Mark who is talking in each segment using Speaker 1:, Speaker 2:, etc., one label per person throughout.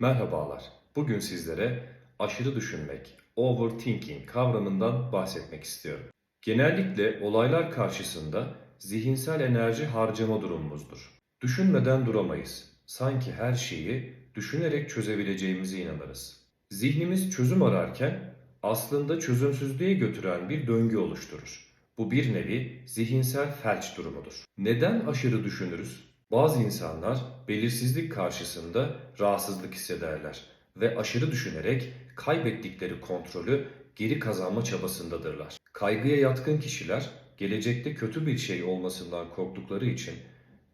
Speaker 1: Merhabalar. Bugün sizlere aşırı düşünmek, overthinking kavramından bahsetmek istiyorum. Genellikle olaylar karşısında zihinsel enerji harcama durumumuzdur. Düşünmeden duramayız. Sanki her şeyi düşünerek çözebileceğimize inanırız. Zihnimiz çözüm ararken aslında çözümsüzlüğe götüren bir döngü oluşturur. Bu bir nevi zihinsel felç durumudur. Neden aşırı düşünürüz? Bazı insanlar belirsizlik karşısında rahatsızlık hissederler ve aşırı düşünerek kaybettikleri kontrolü geri kazanma çabasındadırlar. Kaygıya yatkın kişiler gelecekte kötü bir şey olmasından korktukları için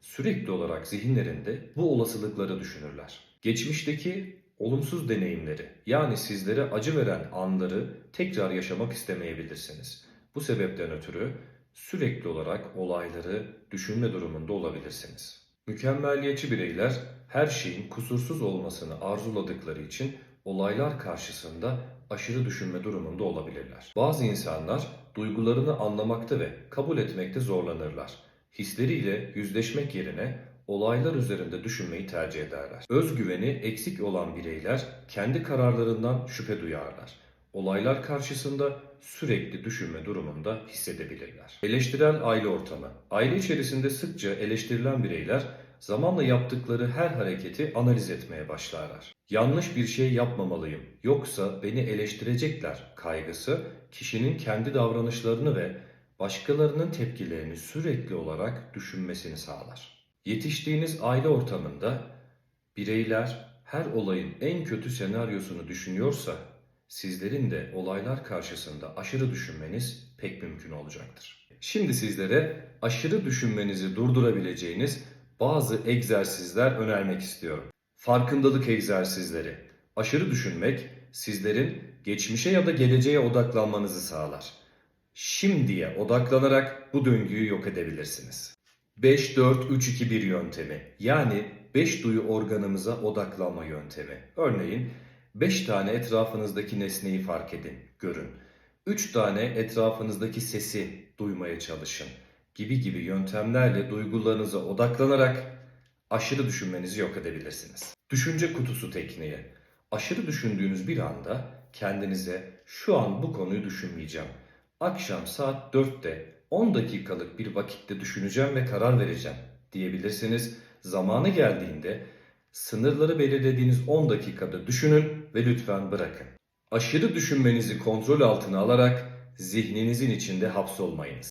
Speaker 1: sürekli olarak zihinlerinde bu olasılıkları düşünürler. Geçmişteki olumsuz deneyimleri yani sizlere acı veren anları tekrar yaşamak istemeyebilirsiniz. Bu sebepten ötürü sürekli olarak olayları düşünme durumunda olabilirsiniz. Mükemmelliyetçi bireyler her şeyin kusursuz olmasını arzuladıkları için olaylar karşısında aşırı düşünme durumunda olabilirler. Bazı insanlar duygularını anlamakta ve kabul etmekte zorlanırlar. Hisleriyle yüzleşmek yerine olaylar üzerinde düşünmeyi tercih ederler. Özgüveni eksik olan bireyler kendi kararlarından şüphe duyarlar. Olaylar karşısında sürekli düşünme durumunda hissedebilirler. Eleştirel aile ortamı. Aile içerisinde sıkça eleştirilen bireyler zamanla yaptıkları her hareketi analiz etmeye başlarlar. Yanlış bir şey yapmamalıyım yoksa beni eleştirecekler kaygısı kişinin kendi davranışlarını ve başkalarının tepkilerini sürekli olarak düşünmesini sağlar. Yetiştiğiniz aile ortamında bireyler her olayın en kötü senaryosunu düşünüyorsa sizlerin de olaylar karşısında aşırı düşünmeniz pek mümkün olacaktır. Şimdi sizlere aşırı düşünmenizi durdurabileceğiniz bazı egzersizler önermek istiyorum. Farkındalık egzersizleri. Aşırı düşünmek sizlerin geçmişe ya da geleceğe odaklanmanızı sağlar. Şimdiye odaklanarak bu döngüyü yok edebilirsiniz. 5-4-3-2-1 yöntemi yani 5 duyu organımıza odaklanma yöntemi. Örneğin 5 tane etrafınızdaki nesneyi fark edin, görün. 3 tane etrafınızdaki sesi duymaya çalışın gibi gibi yöntemlerle duygularınıza odaklanarak aşırı düşünmenizi yok edebilirsiniz. Düşünce kutusu tekniği. Aşırı düşündüğünüz bir anda kendinize şu an bu konuyu düşünmeyeceğim. Akşam saat 4'te 10 dakikalık bir vakitte düşüneceğim ve karar vereceğim diyebilirsiniz. Zamanı geldiğinde sınırları belirlediğiniz 10 dakikada düşünün ve lütfen bırakın. Aşırı düşünmenizi kontrol altına alarak zihninizin içinde hapsolmayınız.